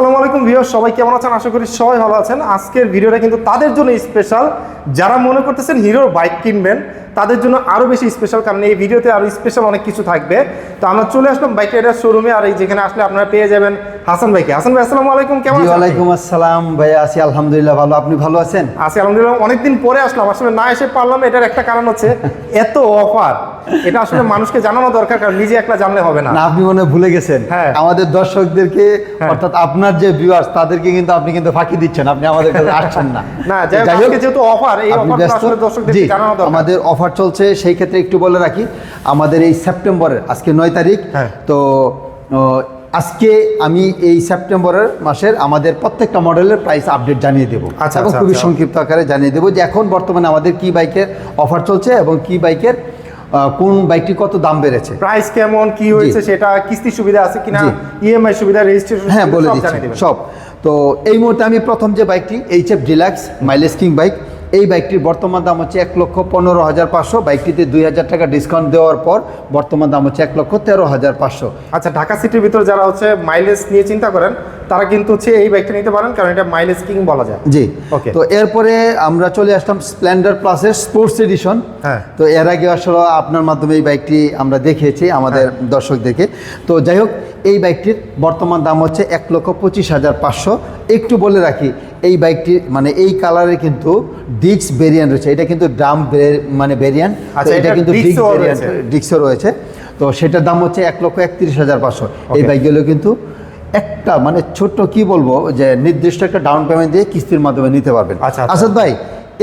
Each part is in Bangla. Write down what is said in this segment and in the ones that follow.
আসসালামু আলাইকুম ভিউয়ার সবাই কেমন আছেন? আশা করি সবাই ভালো আছেন। আজকের ভিডিওটা কিন্তু তাদের জন্য স্পেশাল যারা মনে করতেছেন হিরোর বাইক কিনবেন তাদের জন্য আরও বেশি স্পেশাল কারণ এই ভিডিওতে আরও স্পেশাল অনেক কিছু থাকবে। তো আমরা চলে আসলাম বাইক রাইডার শোরুমে আর এই যেখানে আসলে আপনারা পেয়ে যাবেন হাসান ভাইকে। হাসান ভাই আসসালামু আলাইকুম কেমন আছেন ওয়ালাইকুম আসসালাম ভাই আছি আলহামদুলিল্লাহ ভালো। আপনি ভালো আছেন? আছি আলহামদুলিল্লাহ অনেকদিন পরে আসলাম। আসলে না এসে পারলাম এটার একটা কারণ হচ্ছে এত অফার এটা আসলে মানুষকে জানানো দরকার কারণ নিজে একলা জানলে হবে না। আপনি মনে ভুলে গেছেন। হ্যাঁ। আমাদের দর্শকদেরকে হ্যাঁ। অর্থাৎ আপনার যে ভিউয়ার্স তাদেরকে কিন্তু আপনি কিন্তু ফাঁকি দিচ্ছেন। আপনি আমাদের কাছে আসছেন না। না যাই হোক, যেহেতু অফার এই অফারটা আসলে দর্শকদেরকে জি, জানানো দরকার। আমাদের অফার চলছে সেই ক্ষেত্রে একটু বলে রাখি আমাদের এই সেপ্টেম্বরের আজকে নয় তারিখ হ্যাঁ। তো আজকে আমি এই সেপ্টেম্বরের মাসের আমাদের প্রত্যেকটা মডেলের প্রাইস আপডেট জানিয়ে দেবো আচ্ছা, এবং আচ্ছা, খুবই আচ্ছা। সংক্ষিপ্ত আকারে জানিয়ে দেবো যে এখন বর্তমানে আমাদের কি বাইকের অফার চলছে এবং কি বাইকের কোন বাইকটি কত দাম বেড়েছে প্রাইস কেমন কি হয়েছে সেটা কিস্তি সুবিধা আছে কিনা। ইএমআই সুবিধা রেজিস্ট্রেশন হ্যাঁ বলে দিচ্ছি সব তো এই মুহূর্তে আমি প্রথম যে বাইকটি H F deluxe mileage king bike এই বাইকটির বর্তমান দাম হচ্ছে এক লক্ষ পনেরো হাজার পাঁচশো। বাইকটিতে দুই হাজার টাকা ডিসকাউন্ট দেওয়ার পর বর্তমান দাম হচ্ছে এক লক্ষ তেরো হাজার পাঁচশো। আচ্ছা ঢাকা সিটির ভিতরে যারা হচ্ছে মাইলেজ নিয়ে চিন্তা করেন তারা কিন্তু হচ্ছে এই বাইকটা নিতে পারেন কারণ এটা মাইলেজ কিং বলা যায়। জি। Okay. তো এরপরে আমরা চলে আসলাম স্প্লেন্ডার প্লাসের স্পোর্টস এডিশন হ্যাঁ। তো এর আগে আসলে আপনার মাধ্যমে এই বাইকটি আমরা দেখিয়েছি আমাদের হ্যাঁ। দর্শকদেরকে। তো যাই হোক এই বাইকটির বর্তমান দাম হচ্ছে এক লক্ষ পঁচিশ হাজার পাঁচশো। একটু বলে রাখি এই বাইকটি মানে এই কালারে কিন্তু ডিক্স ভেরিয়েন্ট রয়েছে। এটা কিন্তু ড্রাম মানে ভেরিয়েন্ট আচ্ছা, এটা কিন্তু ডিক্স ভেরিয়েন্ট। ডিক্সও রয়েছে। তো সেটার দাম হচ্ছে এক লক্ষ একত্রিশ হাজার পাঁচশো। এই বাইকগুলো কিন্তু একটা মানে ছোট্ট কি বলব যে নির্দিষ্ট একটা ডাউন পেমেন্ট দিয়ে কিস্তির মাধ্যমে নিতে পারবেন। আচ্ছা, আচ্ছা। আসাদ ভাই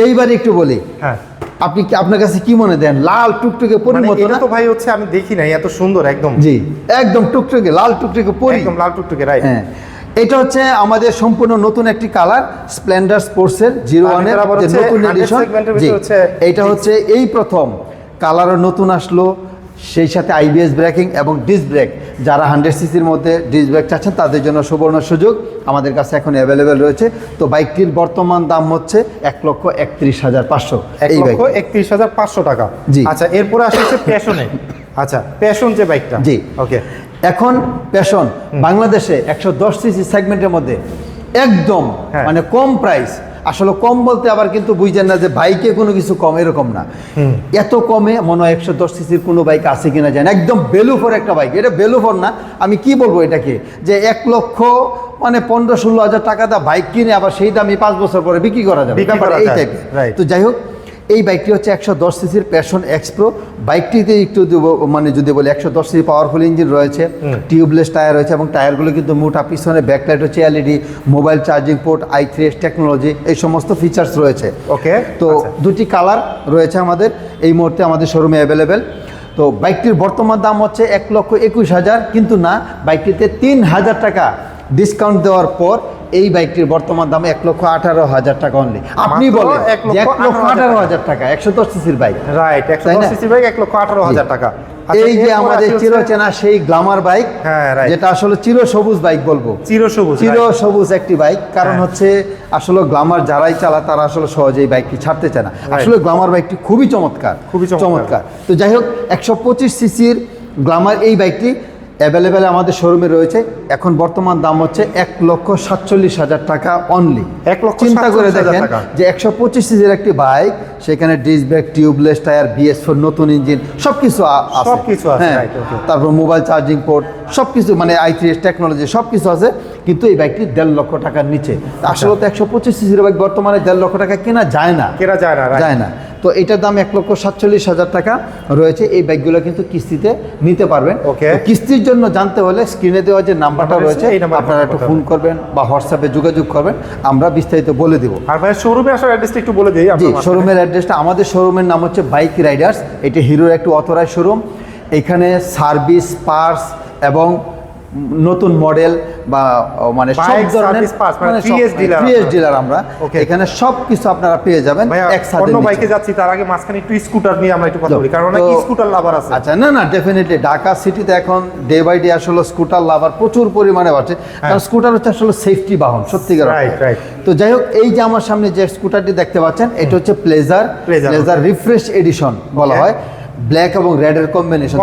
এইবার একটু বলি। হ্যাঁ। আপনি কি আপনার কাছে কি মনে দেন? লাল টুকটুকে পরির মানে মতো না? তো ভাই হচ্ছে আমি দেখি নাই এত সুন্দর একদম। জি একদম টুকটুকে লাল টুকটুকে পরি। একদম লাল টুকটুকে রাইট হ্যাঁ। এটা হচ্ছে আমাদের সম্পূর্ণ নতুন একটি কালার স্প্লেন্ডার স্পোর্টসের জিরো আর ওয়ানের আবার যে হচ্ছে নতুন এডিশন এর এইটা হচ্ছে এই প্রথম। কালারও নতুন আসলো সেই সাথে আইবিএস ব্রেকিং এবং ডিস ব্রেক যারা হান্ড্রেড সিসির মধ্যে ডিস ব্রেক চাচ্ছেন তাদের জন্য সুবর্ণ সুযোগ আমাদের কাছে এখন অ্যাভেলেবেল রয়েছে। তো বাইকটির বর্তমান দাম হচ্ছে এক লক্ষ একত্রিশ হাজার পাঁচশো। এই বাইক একত্রিশ হাজার পাঁচশো টাকা। জি। আচ্ছা এরপরে আসে হচ্ছে প্যাশনে আচ্ছা প্যাশন যে বাইকটা। জি। ওকে এখন প্যাশন বাংলাদেশে একশো দশ সিসি সেগমেন্টের মধ্যে একদম হ্যাঁ। মানে কম প্রাইস আসলে কম বলতে আবার কিন্তু বুঝছেন না যে বাইকে কোনো কিছু কম এরকম না। এত কমে মনে হয় একশো দশ সিসির কোনো বাইক আছে কিনা জানি একদম বেলুফর একটা বাইক। এটা বেলুফর না। আমি কি বলব এটাকে? যে এক লক্ষ মানে পনেরো ষোলো হাজার টাকা দা বাইক কিনে আবার সেই দামে পাঁচ বছর পরে বিক্রি করা যাবে। বিক্রি ব্যাপার এই টাইপের তো যাই হোক এই বাইকটি হচ্ছে একশো দশ সিসির প্যাশন এক্সপ্রো বাইকটিতে একটু মানে যদি বলি একশো দশ সিসি পাওয়ারফুল ইঞ্জিন রয়েছে টিউবলেস টায়ার রয়েছে এবং টায়ারগুলো কিন্তু মোটা পিছনে ব্যাকলাইট হচ্ছে LED mobile charging port I three S technology এই সমস্ত ফিচার্স রয়েছে। ওকে তো আচ্ছা। দুটি কালার রয়েছে আমাদের এই মুহূর্তে আমাদের শোরুমে অ্যাভেলেবেল তো বাইকটির বর্তমান দাম হচ্ছে এক লক্ষ একুশ হাজার কিন্তু না বাইকটিতে তিন হাজার টাকা ডিসকাউন্ট দেওয়ার পর এই বাইকটির বর্তমান দাম এক লক্ষ আঠারো হাজার টাকা অনলি আপনি বলেন এক লক্ষ আঠারো হাজার টাকা। একশো দশ সিসির বাইক। রাইট একশো দশ না? সিসি বাইক এক লক্ষ আঠারো হাজার টাকা। আচ্ছা, এই যে আমাদের চিরচেনা সেই গ্লামার বাইক হ্যাঁ, যেটা আসলে চির সবুজ বাইক বলব। চির সবুজ চির সবুজ একটি বাইক কারণ হ্যাঁ। হচ্ছে আসলে গ্লামার যারাই চালা তারা আসলে সহজেই বাইকটি ছাড়তে চায় না। আসলে গ্লামার বাইকটি খুবই চমৎকার। খুবই চমৎকার। তো যাই হোক একশো পঁচিশ সিসির গ্লামার এই বাইকটি অ্যাভেলেবেল আমাদের শোরুমে রয়েছে। এখন বর্তমান দাম হচ্ছে এক লক্ষ সাতচল্লিশ হাজার টাকা অনলি এক লক্ষ চিন্তা করে দেখেন যে একশো পঁচিশ সিজের একটি বাইক সেখানে disc brake tubeless tyre BS four নতুন ইঞ্জিন সব কিছু আছে। সবকিছু আছে, হ্যাঁ। তারপর মোবাইল চার্জিং পোর্ট সব কিছু মানে আই টেকনোলজি সব কিছু আছে কিন্তু এই বাইকটি দেড় লক্ষ টাকার নিচে। তা আসলে তো একশো পঁচিশ সিসির বাইক বর্তমানে দেড় লক্ষ টাকা কেনা যায় না। কেনা যায় না যায় না। তো এটার দাম এক লক্ষ সাতচল্লিশ হাজার টাকা রয়েছে। এই ব্যাগগুলো কিন্তু কিস্তিতে নিতে পারবেন. তো কিস্তির জন্য জানতে হলে স্ক্রিনে দেওয়া যে নাম্বারটা রয়েছে আপনারা একটু ফোন করবেন বা হোয়াটসঅ্যাপে যোগাযোগ করবেন আমরা বিস্তারিত বলে দেবো। আর ভাই শোরুমে আসার অ্যাড্রেসটা একটু বলে দিই শোরুমের অ্যাড্রেসটা আমাদের শোরুমের নাম হচ্ছে বাইক রাইডার্স এটি হিরোর একটি অথরাইজ শোরুম এখানে সার্ভিস পার্স এবং নতুন মডেল বা মানে সব ধরনের মানে 3S dealer থ্রি আপনারা। ডিলার আমরা। এখানে সব কিছু আপনারা পেয়ে যাবেন একসাথে অন্য বাইকে যাচ্ছি তার আগে মাঝখানে একটু স্কুটার নিয়ে আমরা একটু কথা বলি কারণ অনেক স্কুটার লাভার আছে। আচ্ছা না না ডেফিনেটলি ঢাকা সিটিতে এখন ডে বাই ডে আসলে স্কুটার লাভার প্রচুর পরিমাণে বাড়ছে। কারণ স্কুটার হচ্ছে আসলে সেফটি বাহন সত্যিকার. তো যাই হোক এই যে আমার সামনে যে স্কুটারটি দেখতে পাচ্ছেন এটা হচ্ছে প্লেজার প্লেজার রিফ্রেশ এডিশন বলা হয়। ব্ল্যাক এবং রেড এর কম্বিনেশন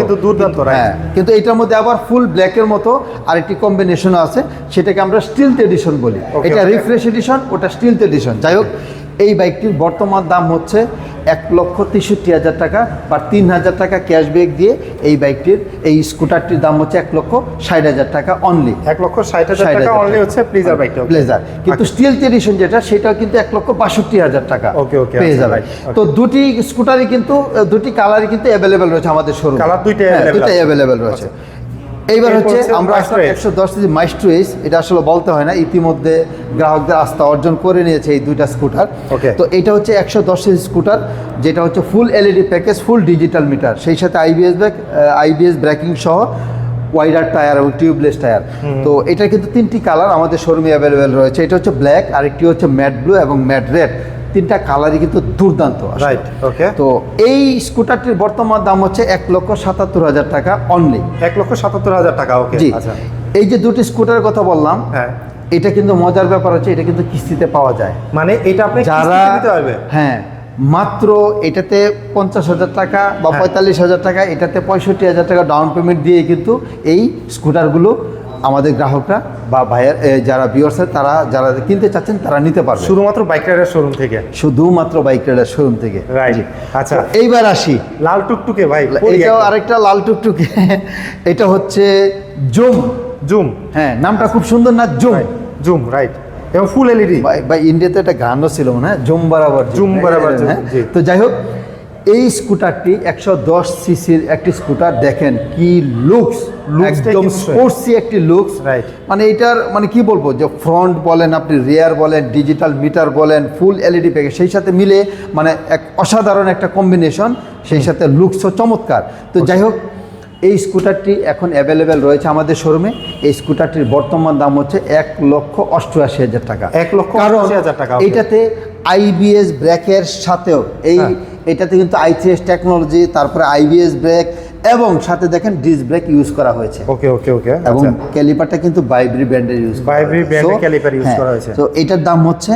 কিন্তু দুর্দান্ত? হ্যাঁ কিন্তু এটার মধ্যে আবার ফুল ব্ল্যাক এর মতো আরেকটি কম্বিনেশন আছে সেটাকে আমরা স্টিল এডিশন বলি এটা. রিফ্রেশ এডিশন ওটা স্টিল এডিশন যাই হোক এই বাইকটির বর্তমান দাম হচ্ছে এক লক্ষ তেষট্টি হাজার টাকা বা তিন হাজার টাকা ক্যাশব্যাক দিয়ে এই বাইকটির এই স্কুটারটির দাম হচ্ছে এক লক্ষ ষাট হাজার টাকা অনলি এক লক্ষ ষাট হাজার টাকা অনলি হচ্ছে প্লিজার বাইকটা ব্লেজার কিন্তু স্টিল এডিশন যেটা সেটাও কিন্তু এক লক্ষ বাষট্টি হাজার টাকা ওকে ওকে পেয়ে আচ্ছা, যাবে তো দুটি স্কুটারই কিন্তু দুটি কালারই কিন্তু অ্যাভেলেবেল রয়েছে আমাদের শোরুমে Colour দুইটাই। অ্যাভেলেবেল রয়েছে। এইবার হচ্ছে আমরা একশো দশ কেজি মাইস্ট্রো এস এটা আসলে বলতে হয় না ইতিমধ্যে গ্রাহকদের আস্থা অর্জন করে নিয়েছে এই দুইটা স্কুটার. তো এটা হচ্ছে একশো দশ কেজি স্কুটার যেটা হচ্ছে full LED package full digital meter সেই সাথে আইবিএস ব্যাক আইবিএস ব্রেকিং সহ ওয়াইডার টায়ার এবং টিউবলেস টায়ার তো এটা কিন্তু তিনটি কালার আমাদের শোরুমে অ্যাভেলেবেল রয়েছে। এটা হচ্ছে ব্ল্যাক আরেকটি হচ্ছে ম্যাট ব্লু এবং ম্যাট রেড তিনটা কালারই কিন্তু দুর্দান্ত রাইট ওকে তো এই স্কুটারটির বর্তমান দাম হচ্ছে এক লক্ষ সাতাত্তর হাজার টাকা অনলি এক লক্ষ সাতাত্তর হাজার টাকা ওকে জি। আচ্ছা। এই যে দুটি স্কুটারের কথা বললাম হ্যাঁ। এটা কিন্তু মজার ব্যাপার হচ্ছে এটা কিন্তু কিস্তিতে পাওয়া যায়। মানে এটা আপনি যারা হ্যাঁ মাত্র এটাতে পঞ্চাশ হাজার টাকা বা হ্যাঁ। পঁয়তাল্লিশ হাজার টাকা এটাতে পঁয়ষট্টি হাজার টাকা ডাউন পেমেন্ট দিয়ে কিন্তু এই স্কুটারগুলো আমাদের গ্রাহকরা বা ভাইয়ের যারা ভিউয়ার্স তারা যারা কিনতে চাচ্ছেন তারা নিতে পারবে। শুধুমাত্র বাইক রাইডার শোরুম থেকে? শুধুমাত্র বাইক রাইডার শোরুম থেকে. আচ্ছা। এইবার আসি। লাল টুকটুকে ভাই এটাও আরেকটা লাল টুকটুকে। এটা হচ্ছে জুম। জুম। হ্যাঁ নামটা খুব সুন্দর না? জুম। জুম রাইট এবং ফুল এলইডি বা ইন্ডিয়াতে একটা গানও ছিল মনে হয় জুম বরাবর জুম বরাবর হ্যাঁ? তো যাই হোক এই স্কুটারটি একশো দশ সিসির একটি স্কুটার দেখেন কি লুকস একদম স্পোর্টসি একটি লুকস Right. মানে এটার মানে কি বলব যে ফ্রন্ট বলেন আপনি রেয়ার বলেন ডিজিটাল মিটার বলেন ফুল এলইডি প্যাকেজ সেই সাথে মিলে মানে এক অসাধারণ একটা কম্বিনেশন সেই সাথে লুকসও চমৎকার। তো যাই হোক এই স্কুটারটি এখন অ্যাভেলেবেল রয়েছে আমাদের শোরুমে এই স্কুটারটির বর্তমান দাম হচ্ছে এক লক্ষ অষ্টআশি হাজার টাকা। এক লক্ষ কারণ হাজার টাকা. এইটাতে আইবিএস ব্র্যাকের সাথেও এই হ্যাঁ। এটাতে কিন্তু আইসিএস টেকনোলজি তারপরে আইবিএস ব্রেক এবং সাথে দেখেন ডিস ব্রেক ইউজ করা হয়েছে। ওকে ওকে ওকে এবং আচ্ছা। ক্যালিপারটা কিন্তু বাইব্রি ব্র্যান্ডের ইউজ বাইব্রি ব্র্যান্ডের ক্যালিপার ইউজ করা হয়েছে। তো এটার দাম হচ্ছে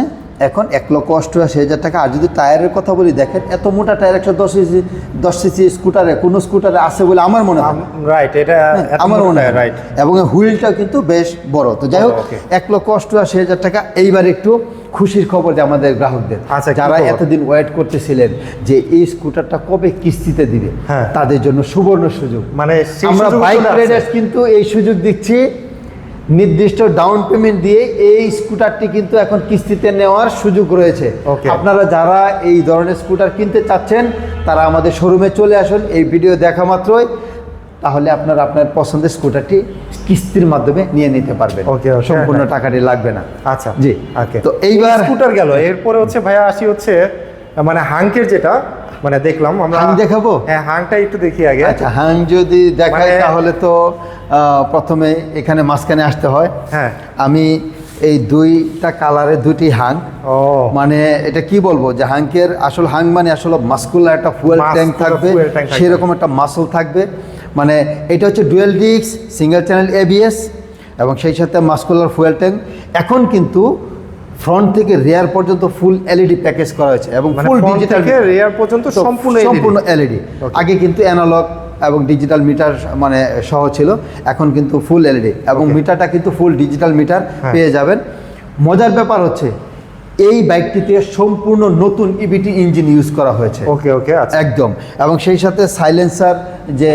এখন এক লক্ষ অষ্টআশি হাজার টাকা। আর যদি টায়ারের কথা বলি দেখেন এত মোটা টায়ার একশো দশ সিসি দশ সিসি স্কুটারে কোনো স্কুটারে আছে বলে আমার মনে হয় রাইট এটা হ্যাঁ, আমার মনে হয় রাইট এবং হুইলটাও কিন্তু বেশ বড়। তো যাই হোক. এক লক্ষ অষ্টআশি হাজার টাকা। এইবার একটু খুশির খবর যে আমাদের গ্রাহকদের। আচ্ছা, যারা এতদিন ওয়েট করতেছিলেন যে এই স্কুটারটা কবে কিস্তিতে দিবে হ্যাঁ। তাদের জন্য সুবর্ণ সুযোগ। মানে আমরা বাইক রাইডার্স কিন্তু এই সুযোগ দিচ্ছি নির্দিষ্ট ডাউন পেমেন্ট দিয়ে এই স্কুটারটি কিন্তু এখন কিস্তিতে নেওয়ার সুযোগ রয়েছে. আপনারা যারা এই ধরনের স্কুটার কিনতে চাচ্ছেন তারা আমাদের শোরুমে চলে আসুন এই ভিডিও দেখা মাত্রই। তাহলে আপনার আপনার পছন্দের স্কুটারটি কিস্তির মাধ্যমে নিয়ে নিতে পারবেন। Okay, সম্পূর্ণ হ্যাঁ। টাকাটি লাগবে না। আচ্ছা জি। ওকে তো এইবার স্কুটার গেল এরপরে হচ্ছে ভাইয়া আসি হচ্ছে মানে হাঙ্কের যেটা মানে দেখলাম আমরা হাং দেখাবো? হ্যাঁ হাংটা একটু দেখি আগে। আচ্ছা হাং যদি দেখায় মানে- তাহলে তো প্রথমে এখানে মাঝখানে আসতে হয়। হ্যাঁ। আমি এই দুইটা কালারে দুটি হাং। মানে এটা কি বলব যে হাঙ্কের আসল হাং মানে আসলে মাস্কুলার একটা ফুয়েল ট্যাঙ্ক থাকবে। থাকবে। সেরকম একটা মাসল থাকবে। মানে এটা হচ্ছে ডুয়েল ডিক্স সিঙ্গেল চ্যানেল এবিএস এবং সেই সাথে মাস্কুলার ফুয়েল ট্যাঙ্ক। এখন কিন্তু ফ্রন্ট থেকে রেয়ার পর্যন্ত ফুল এলইডি প্যাকেজ করা হয়েছে এবং মানে ফুল ডিজিটাল rear পর্যন্ত সম্পূর্ণ সম্পূর্ণ এলইডি। আগে কিন্তু অ্যানালগ এবং ডিজিটাল মিটার মানে সহ ছিল এখন কিন্তু ফুল এলইডি এবং মিটারটা কিন্তু ফুল ডিজিটাল মিটার হ্যাঁ। পেয়ে যাবেন। মজার ব্যাপার হচ্ছে এই বাইকটিতে সম্পূর্ণ নতুন ইবিটি ইঞ্জিন ইউজ করা হয়েছে। ওকে ওকে আচ্ছা। একদম। এবং সেই সাথে সাইলেন্সার যে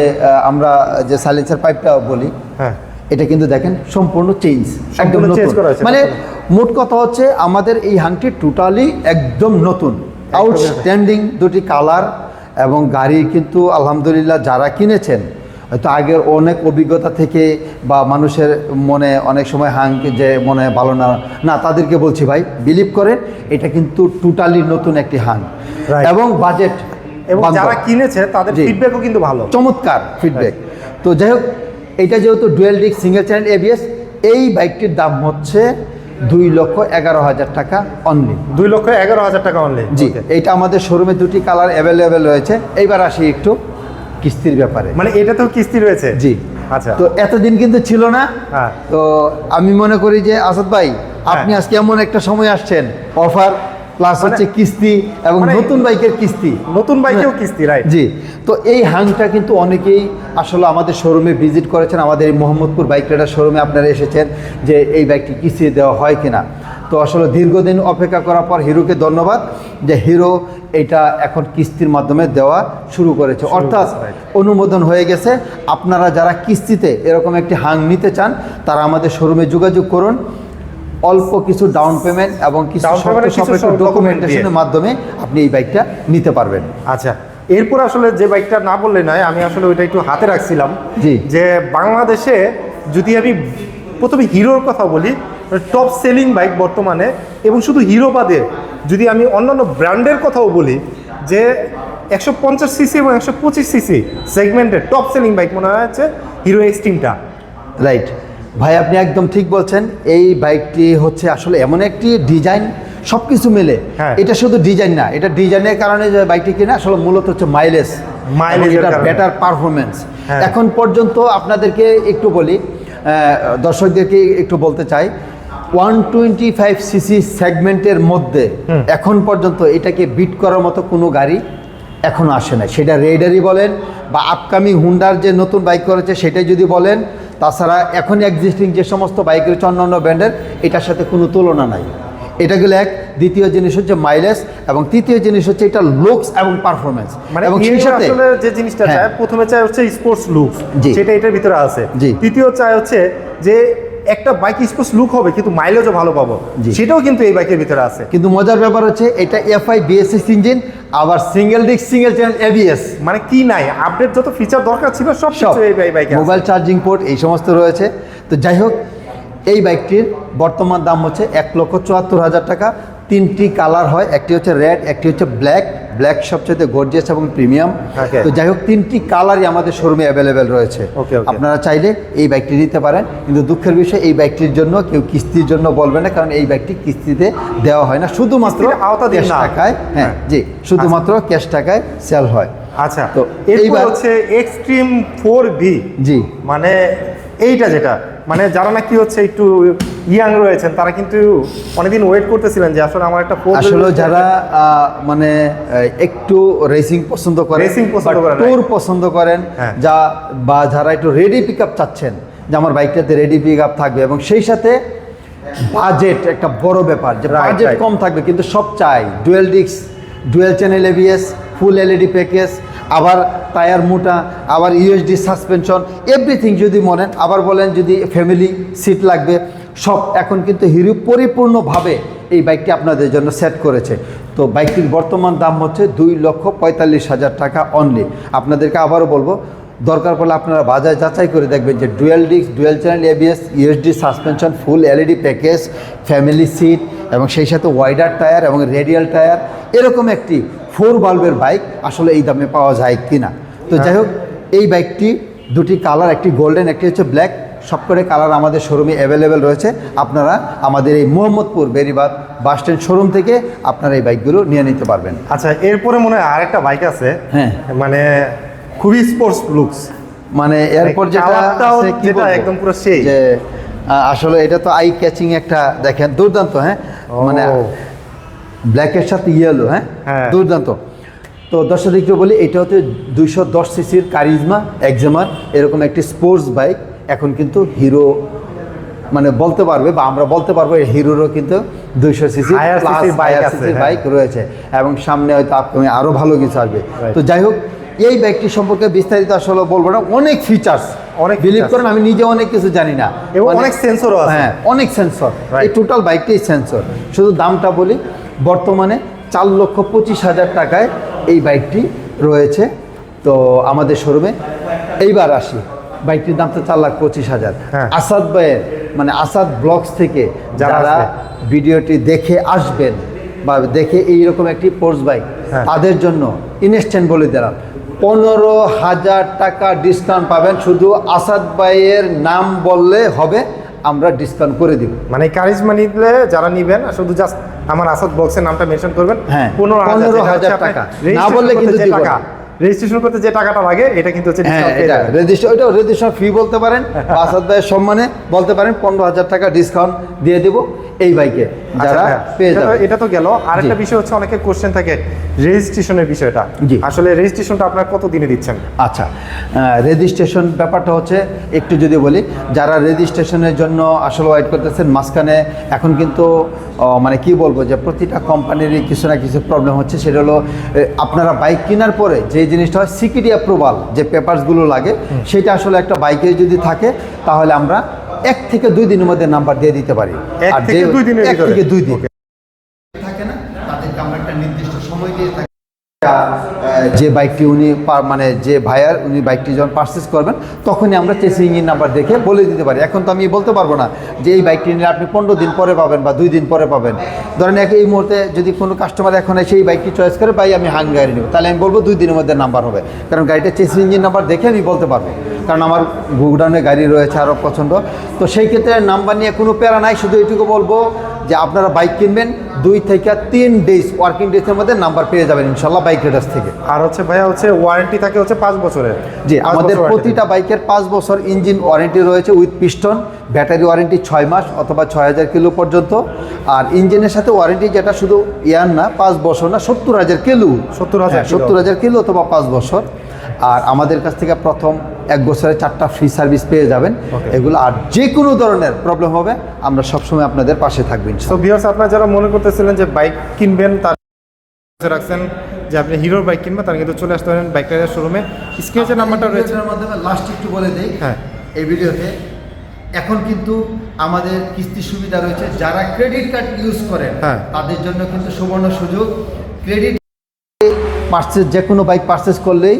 আমরা যে সাইলেন্সার পাইপটা বলি হ্যাঁ। এটা কিন্তু দেখেন সম্পূর্ণ চেঞ্জ একদম সম্পূর্ণ করা হয়েছে, মানে। মোট কথা হচ্ছে আমাদের এই হাংটি টোটালি একদম নতুন। আউটস্ট্যান্ডিং দুটি কালার এবং গাড়ি কিন্তু আলহামদুলিল্লাহ যারা কিনেছেন হয়তো আগের অনেক অভিজ্ঞতা থেকে বা মানুষের মনে অনেক সময় হাং যে মনে হয় ভালো না না তাদেরকে বলছি ভাই বিলিভ করেন এটা কিন্তু টোটালি নতুন একটি হাং। এবং বাজেট এবং যারা কিনেছে তাদের ফিডব্যাকও কিন্তু ভালো। চমৎকার ফিডব্যাক তো যাই হোক এটা যেহেতু dual disc single channel ABS এই বাইকটির দাম হচ্ছে দুই লক্ষ এগারো হাজার টাকা অনলি দুই লক্ষ এগারো হাজার টাকা অনলি জি এইটা আমাদের শোরুমে দুটি কালার অ্যাভেলেবেল রয়েছে। এইবার আসি একটু কিস্তির ব্যাপারে। মানে এটা তো কিস্তি রয়েছে? জি। আচ্ছা। তো এতদিন কিন্তু ছিল না। হ্যাঁ। তো আমি মনে করি যে আসাদ ভাই আপনি আজকে এমন একটা সময় আসছেন। অফার প্লাস হচ্ছে কিস্তি এবং মানে- নতুন বাইকের কিস্তি। নতুন বাইকেও কিস্তি রাইট জি। তো এই হাংটা কিন্তু অনেকেই আসলে আমাদের শোরুমে ভিজিট করেছেন। আমাদের এই মোহাম্মদপুর বাইক রাইডার শোরুমে আপনারা এসেছেন যে এই বাইকটি কিস্তি দেওয়া হয় কিনা। তো আসলে দীর্ঘদিন অপেক্ষা করার পর হিরোকে ধন্যবাদ যে হিরো এটা এখন কিস্তির মাধ্যমে দেওয়া শুরু করেছে। অর্থাৎ অনুমোদন হয়ে গেছে। আপনারা যারা কিস্তিতে এরকম একটি হাং নিতে চান তারা আমাদের শোরুমে যোগাযোগ করুন। অল্প কিছু ডাউন পেমেন্ট এবং কিছু সাপেক্ষ ডকুমেন্টেশনের মাধ্যমে আপনি এই বাইকটা নিতে পারবেন। আচ্ছা এরপর আসলে যে বাইকটা না বললে নয় আমি আসলে ওইটা একটু হাতে রাখছিলাম জি। যে বাংলাদেশে যদি আমি প্রথমে হিরোর কথা বলি টপ সেলিং বাইক বর্তমানে এবং শুধু হিরো বাদে যদি আমি অন্যান্য ব্র্যান্ডের কথাও বলি যে একশো পঞ্চাশ সিসি এবং একশো পঁচিশ সিসি সেগমেন্টের টপ সেলিং বাইক মনে হয় হচ্ছে হিরো এক্সট্রিমটা রাইট ভাই আপনি একদম ঠিক বলছেন এই বাইকটি হচ্ছে আসলে এমন একটি ডিজাইন সব কিছু মিলে হ্যাঁ। এটা শুধু ডিজাইন না এটা ডিজাইনের কারণে যে বাইকটি কিনে আসলে মূলত হচ্ছে মাইলেজ মাইলেজ কারণে। বেটার পারফরমেন্স হ্যাঁ। এখন পর্যন্ত আপনাদেরকে একটু বলি দর্শকদেরকে একটু বলতে চাই ওয়ান টোয়েন্টি ফাইভ সিসি সেগমেন্টের মধ্যে এখন পর্যন্ত এটাকে বিট করার মতো কোনো গাড়ি এখনও আসে না সেটা রেডারই বলেন বা আপকামিং হুন্ডার যে নতুন বাইক করেছে সেটাই যদি বলেন তাছাড়া এখন এক্সিস্টিং যে সমস্ত বাইক রয়েছে অন্যান্য ব্র্যান্ডের এটার সাথে কোনো তুলনা নাই এটা গেলে এক দ্বিতীয় জিনিস হচ্ছে মাইলেজ এবং তৃতীয় জিনিস হচ্ছে এটা লুকস এবং পারফরমেন্স মানে এবং সেই সাথে আসলে যে জিনিসটা হ্যাঁ। চায় প্রথমে চায় হচ্ছে স্পোর্টস লুক জি। সেটা এটার ভিতরে আছে। দ্বিতীয় চায় হচ্ছে যে একটা বাইক স্পোর্টস লুক হবে কিন্তু মাইলেজও ভালো পাবো। সেটাও কিন্তু এই বাইকের ভিতরে আছে কিন্তু মজার ব্যাপার হচ্ছে এটা F I B S S engine আবার single disc single channel ABS মানে কি নাই? আপডেট যত ফিচার দরকার ছিল সব সব। কিছু এই বাই- বাইকে মোবাইল চার্জিং পোর্ট এই সমস্ত রয়েছে। তো যাই হোক এই বাইকটির বর্তমান দাম হচ্ছে এক লক্ষ চুয়াত্তর হাজার টাকা। তিনটি কালার হয় একটি হচ্ছে রেড একটি হচ্ছে ব্ল্যাক। ব্ল্যাক সবচেয়ে গর্জিয়াস এবং প্রিমিয়াম. তো যাই হোক তিনটি কালারই আমাদের শোরুমে অ্যাভেলেবেল রয়েছে. আপনারা চাইলে এই বাইকটি নিতে পারেন কিন্তু দুঃখের বিষয় এই বাইকটির জন্য কেউ কিস্তির জন্য বলবে না কারণ এই বাইকটি কিস্তিতে দেওয়া হয় না। শুধুমাত্র ক্যাশ টাকায় হ্যাঁ জি শুধুমাত্র ক্যাশ টাকায় সেল হয়। আচ্ছা। তো তো এইবার- হচ্ছে এক্সট্রিম ফোর বি জি। মানে এইটা যেটা মানে যারা নাকি হচ্ছে একটু ইয়াং রয়েছেন তারা কিন্তু অনেকদিন ওয়েট করতেছিলেন যে আসলে আমার একটা আসলে যারা মানে একটু রেসিং পছন্দ করেন রেসিং পছন্দ করেন, ট্যুর পছন্দ করেন হ্যাঁ। যা বা যারা একটু রেডি পিক আপ চাচ্ছেন যে আমার বাইকটাতে রেডি পিক আপ থাকবে এবং সেই সাথে বাজেট একটা বড় ব্যাপার যে বাজেট কম থাকবে কিন্তু সব চাই। ডুয়েল ডিক্স dual channel ABS full LED package আবার টায়ার মোটা, আবার ইউএসডি সাসপেনশন এভরিথিং যদি মনেন আবার বলেন যদি ফ্যামিলি সিট লাগবে, সব এখন কিন্তু হিরো পরিপূর্ণভাবে এই বাইকটি আপনাদের জন্য সেট করেছে। তো বাইকটির বর্তমান দাম হচ্ছে দুই লক্ষ পঁয়তাল্লিশ হাজার টাকা অনলি আপনাদেরকে আবারও বলব, দরকার পড়লে আপনারা বাজার যাচাই করে দেখবেন যে dual disc dual channel ABS USD suspension full LED package family seat এবং সেই সাথে ওয়াইডার টায়ার এবং রেডিয়াল টায়ার এরকম একটি ফোর বাল্বের বাইক আসলে এই দামে পাওয়া যায় কিনা। তো যাই হোক এই বাইকটি দুটি কালার একটি গোল্ডেন একটি হচ্ছে ব্ল্যাক সবকটি কালার আমাদের শোরুমে অ্যাভেলেবেল রয়েছে। আপনারা আমাদের এই Mohammadpur Beribadh bus stand showroom থেকে আপনারা এই বাইকগুলো নিয়ে নিতে পারবেন। আচ্ছা এরপরে মনে হয় আরেকটা বাইক আছে। হ্যাঁ। মানে খুবই স্পোর্টস লুকস মানে এরপর যেটা? একদম পুরো সেই। যে আসলে এটা তো আই ক্যাচিং একটা দেখেন দুর্দান্ত হ্যাঁ? মানে ব্ল্যাকের সাথে ইয়েলো হ্যাঁ? হ্যাঁ। দুর্দান্ত। তো দর্শক একটু বলি এটা হচ্ছে দুইশো দশ সিসির কারিজমা একজামার এরকম একটি স্পোর্টস বাইক এখন কিন্তু হিরো মানে বলতে পারবে বা আমরা বলতে পারব এই হিরোরও কিন্তু দুইশো সিসি আছে, হ্যাঁ। বাইক রয়েছে এবং সামনে হয়তো আপকামিং আরও ভালো কিছু আসবে। তো যাই হোক এই বাইকটি সম্পর্কে বিস্তারিত আসলে বলব না অনেক ফিচার্স অনেক বিলিভ করেন আমি নিজে অনেক কিছু জানি না। এবং মানে- অনেক সেন্সরও আছে। হ্যাঁ অনেক সেন্সর এই টোটাল বাইকটাই সেন্সর শুধু দামটা বলি বর্তমানে চার লক্ষ পঁচিশ হাজার টাকায় এই বাইকটি রয়েছে। তো আমাদের শোরুমে এইবার আসি। বাইকটির দাম তো চার লাখ পঁচিশ হাজার। হ্যাঁ। আসাদ ভাইয়ের মানে আসাদ ব্লগস থেকে যারা ভিডিওটি দেখে আসবেন বা দেখে এইরকম একটি পোর্স বাইক হ্যাঁ। তাদের জন্য ইনস্ট্যান্ট বলে দিলাম। পনেরো হাজার টাকা ডিসকাউন্ট পাবেন। শুধু আসাদ ভাইয়ের নাম বললে হবে। আমরা ডিসকাউন্ট করে দিব। মানে কারিজমা নিলে যারা নিবেন শুধু জাস্ট আমার আসাদ বক্সের নামটা মেনশন করবেন হ্যাঁ, পনেরো হাজার 15,000 টাকা। না বললে কিন্তু। টাকা রেজিস্ট্রেশন করতে যে টাকাটা লাগে এটা কিন্তু হচ্ছে হ্যাঁ। রেজিস্ট্রেশন ওইটাও রেজিস্ট্রেশন ফি বলতে পারেন আসাদ ভাইয়ের সম্মানে বলতে পারেন পনেরো হাজার টাকা ডিসকাউন্ট দিয়ে দেবো এই বাইকে যারা আচ্ছা, পেয়ে যাবে। এটা তো গেল। আরেকটা জি। বিষয় হচ্ছে অনেকের কোশ্চেন থাকে রেজিস্ট্রেশনের বিষয়টা। আসলে রেজিস্ট্রেশনটা আপনারা কত দিনে দিচ্ছেন? আচ্ছা রেজিস্ট্রেশন ব্যাপারটা হচ্ছে একটু যদি বলি যারা রেজিস্ট্রেশনের জন্য আসলে ওয়েট করতেছেন মাঝখানে এখন কিন্তু মানে কি বলব যে প্রতিটা কোম্পানিরই কিছু না কিছু প্রবলেম হচ্ছে। সেটা হলো আপনারা বাইক কেনার পরে যে জিনিসটা হয় সিকিউরিটি অ্যাপ্রুভাল যে পেপারসগুলো লাগে সেটা আসলে একটা বাইকে যদি থাকে তাহলে আমরা এক থেকে দুই দিনের মধ্যে নাম্বার দিয়ে দিতে পারি। এক আর থেকে দুই দিনের দুই দিন। থাকে না তাদেরকে আমরা একটা নির্দিষ্ট সময় দিয়ে থাকি। আহ, যে বাইকটি উনি মানে যে ভাইয়ার উনি বাইকটি যখন পারচেস করবেন তখনই আমরা চেসিং ইঞ্জিন নাম্বার দেখে বলে দিতে পারি। এখন তো আমি বলতে পারব না যে এই বাইকটি নিলে আপনি পনেরো দিন পরে পাবেন বা দুই দিন পরে পাবেন। ধরেন এক এই মুহূর্তে যদি কোনো কাস্টমার এখন এসে এই বাইকটি চয়েস করে ভাই আমি হাং গাড়ি নেব। তাহলে আমি বলব দুই দিনের মধ্যে নাম্বার হবে। কারণ গাড়িটা চেসিং ইঞ্জিন নাম্বার দেখে আমি বলতে পারব। কারণ আমার গুগডাউনে গাড়ি রয়েছে আরও পছন্দ। তো সেই ক্ষেত্রে নাম্বার নিয়ে কোনো প্যারা নাই। শুধু এইটুকু বলব যে আপনারা বাইক কিনবেন দুই থেকে তিন ডেজ ওয়ার্কিং ডেজের মধ্যে নাম্বার পেয়ে যাবেন ইনশাল্লাহ বাইক রেডার্স থেকে। আর হচ্ছে ভাইয়া হচ্ছে ওয়ারেন্টি থাকে হচ্ছে পাঁচ বছরের। জি আমাদের প্রতিটা বাইকের পাঁচ বছর ইঞ্জিন ওয়ারেন্টি রয়েছে উইথ পিস্টন ব্যাটারি ওয়ারেন্টি ছয় মাস অথবা ছয় হাজার কিলো পর্যন্ত। আর ইঞ্জিনের সাথে ওয়ারেন্টি যেটা শুধু ইয়ার না পাঁচ বছর না সত্তর হাজার কিলো। সত্তর হাজার সত্তর হাজার কিলো অথবা পাঁচ বছর। আর আমাদের কাছ থেকে প্রথম এক বছরে চারটা ফ্রি সার্ভিস পেয়ে যাবেন. এগুলো আর যে কোনো ধরনের প্রবলেম হবে আমরা সবসময় আপনাদের পাশে থাকবেন তো ভিউয়ার্স আপনারা যারা মনে করতেছিলেন যে বাইক কিনবেন তার রাখছেন যে আপনি হিরোর বাইক কিনবেন তার কিন্তু চলে আসতে পারেন বাইক রাইডার শোরুমে স্ক্রিনে যে নাম্বারটা রয়েছে মাধ্যমে লাস্ট একটু বলে দেই হ্যাঁ। এই ভিডিওতে এখন কিন্তু আমাদের কিস্তি সুবিধা রয়েছে যারা ক্রেডিট কার্ড ইউজ করেন হ্যাঁ। তাদের জন্য কিন্তু সুবর্ণ সুযোগ ক্রেডিট পার্সেস যে কোনো বাইক পার্সেস করলেই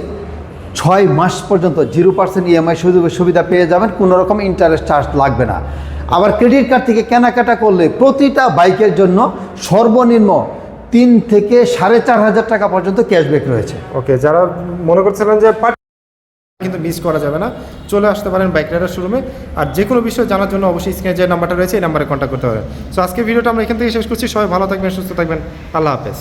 ছয় মাস পর্যন্ত জিরো পার্সেন্ট ইএমআই সুযোগ সুবিধা পেয়ে যাবেন, কোনো রকম ইন্টারেস্ট চার্জ লাগবে না। আবার ক্রেডিট কার্ড থেকে কেনাকাটা করলে প্রতিটা বাইকের জন্য সর্বনিম্ন তিন থেকে সাড়ে চার হাজার টাকা পর্যন্ত ক্যাশব্যাক রয়েছে। ওকে যারা মনে করছিলেন যে কিন্তু মিস করা যাবে না, চলে আসতে পারেন বাইক রাইডার শোরুমে আর যে কোনো বিষয় জানার জন্য অবশ্যই স্ক্রিনে যে নাম্বারটা রয়েছে, এই নাম্বারে কন্ট্যাক্ট করতে পারেন সো আজকে ভিডিওটা আমরা এখান থেকে শেষ করছি। সবাই ভালো থাকবেন, সুস্থ থাকবেন। আল্লাহ হাফেজ।